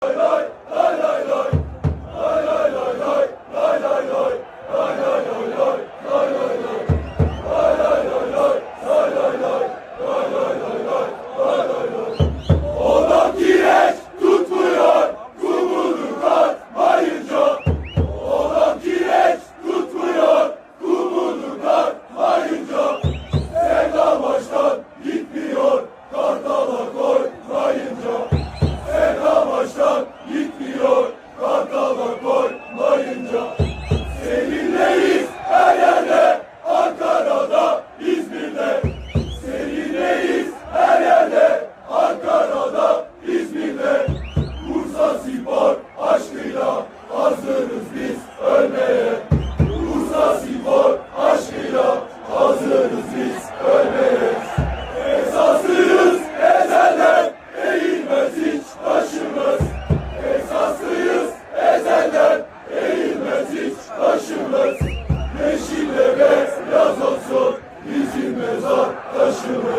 来来 İzmir'de Serineyiz her yerde Ankara'da, İzmir'de Bursa Spor aşkıyla ölmeye Bursa Spor aşkıyla ölmeye Esasıyız ezelden eğilmez hiç başımız Esasıyız ezelden eğilmez zor, aşımız